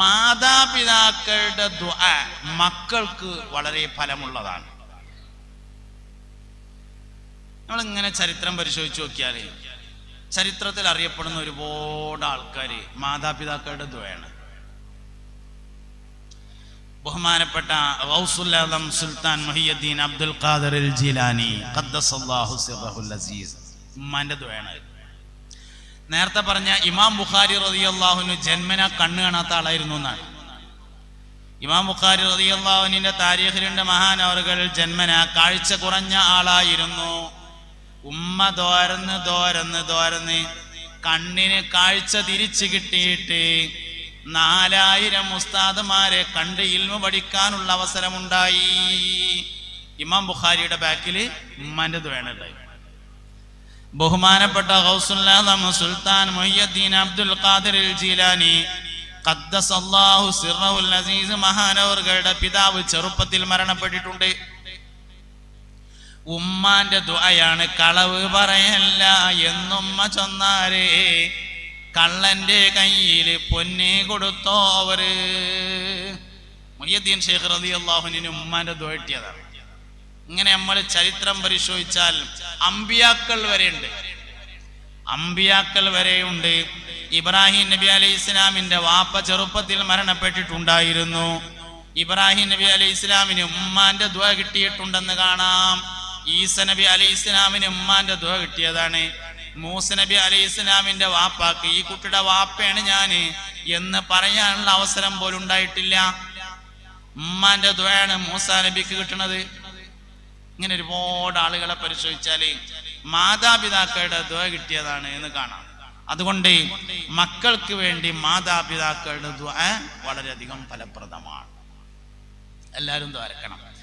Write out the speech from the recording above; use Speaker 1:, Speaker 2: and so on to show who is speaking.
Speaker 1: മാതാപിതാക്കളുടെ മക്കൾക്ക് വളരെ ഫലമുള്ളതാണ്. നമ്മൾ ഇങ്ങനെ ചരിത്രം പരിശോധിച്ച് നോക്കിയാൽ ചരിത്രത്തിൽ അറിയപ്പെടുന്ന ഒരുപാട് ആൾക്കാർ മാതാപിതാക്കളുടെ ദുആയാണ്. ബഹുമാനപ്പെട്ട ഗൗസുൽ സുൽത്താൻ മഹിയുദ്ദീൻ അബ്ദുൽ ഖാദർ ജിലാനി ഖദ്ദസല്ലാഹു അസീസ്. ഉമ്മാന്റെ ദുആയാണ് നേരത്തെ പറഞ്ഞ ഇമാം ബുഖാരി റളിയല്ലാഹുവിന് ജന്മന കണ്ണ് കാണാത്ത ആളായിരുന്നു എന്നാണ്. ഇമാം ബുഖാരി റളിയല്ലാഹുവിന്റെ താരീഖിലുണ്ട് മഹാനവറുകൾ ജന്മന കാഴ്ച കുറഞ്ഞ ആളായിരുന്നു. ഉമ്മ ദോരന്ന് ദോരന്ന് ദോരന്ന് കണ്ണിന് കാഴ്ച തിരിച്ചു കിട്ടിയിട്ട് നാലായിരം ഉസ്താദുമാരെ കണ്ട് ഇൽമ പഠിക്കാനുള്ള അവസരമുണ്ടായി. ഇമാം ബുഖാരിയുടെ ബാക്കിൽ ഉമ്മാന്റെ ദ്വേണുണ്ടായി ബഹുമാനപ്പെട്ട ഗൗസുല്ലാദം സുൽത്താൻ മൊയ്യദ്ദീൻ അബ്ദുൽ ഖാദിർ ജീലാനി ഖദ്ദസല്ലാഹു സിറഹുൽ അസീസ് മഹാനവറുകളുടെ പിതാവ് ചെറുപ്പത്തിൽ മരണപ്പെട്ടിട്ടുണ്ട്. ഉമ്മാന്റെ ദുആയാണ് കളവ് പറയല്ല എന്നുമ്മ ചൊന്നാരേ കള്ളന്റെ കയ്യിൽ പൊന്നെ കൊടുത്തോ അവർ. മുയ്യദ്ദീൻ ഷേഖ് റതി അള്ളാഹുനിന് ഉമ്മാന്റെ ദുആ കിട്ടിയതാണ്. ഇങ്ങനെ നമ്മൾ ചരിത്രം പരിശോധിച്ചാൽ അമ്പിയാക്കൾ വരെയുണ്ട്. അമ്പിയാക്കൾ വരെയുണ്ട്. ഇബ്രാഹിം നബി അലൈഹി ഇസ്ലാമിന്റെ വാപ്പ ചെറുപ്പത്തിൽ മരണപ്പെട്ടിട്ടുണ്ടായിരുന്നു. ഇബ്രാഹിം നബി അലൈഹി ഇസ്ലാമിന് ഉമ്മാന്റെ ദ്വ കിട്ടിയിട്ടുണ്ടെന്ന് കാണാം. ഈസ നബി അലൈഹി ഇസ്ലാമിന് ഉമ്മാന്റെ ദ്വ കിട്ടിയതാണ്. മൂസ നബി അലൈഹി ഇസ്ലാമിന്റെ വാപ്പാക്ക് ഈ കുട്ടിയുടെ വാപ്പയാണ് ഞാൻ എന്ന് പറയാനുള്ള അവസരം പോലും ഉണ്ടായിട്ടില്ല. ഉമ്മാന്റെ ദ്വയാണ് മൂസ നബിക്ക് കിട്ടുന്നത് ഇങ്ങനെ ഒരുപാട് ആളുകളെ പരിശോധിച്ചാൽ മാതാപിതാക്കളുടെ ദ്വ കിട്ടിയതാണ് എന്ന് കാണാം. അതുകൊണ്ട് മക്കൾക്ക് വേണ്ടി മാതാപിതാക്കളുടെ ദ്വ വളരെയധികം ഫലപ്രദമാണ്. എല്ലാവരും ദ്വാരക്കണം.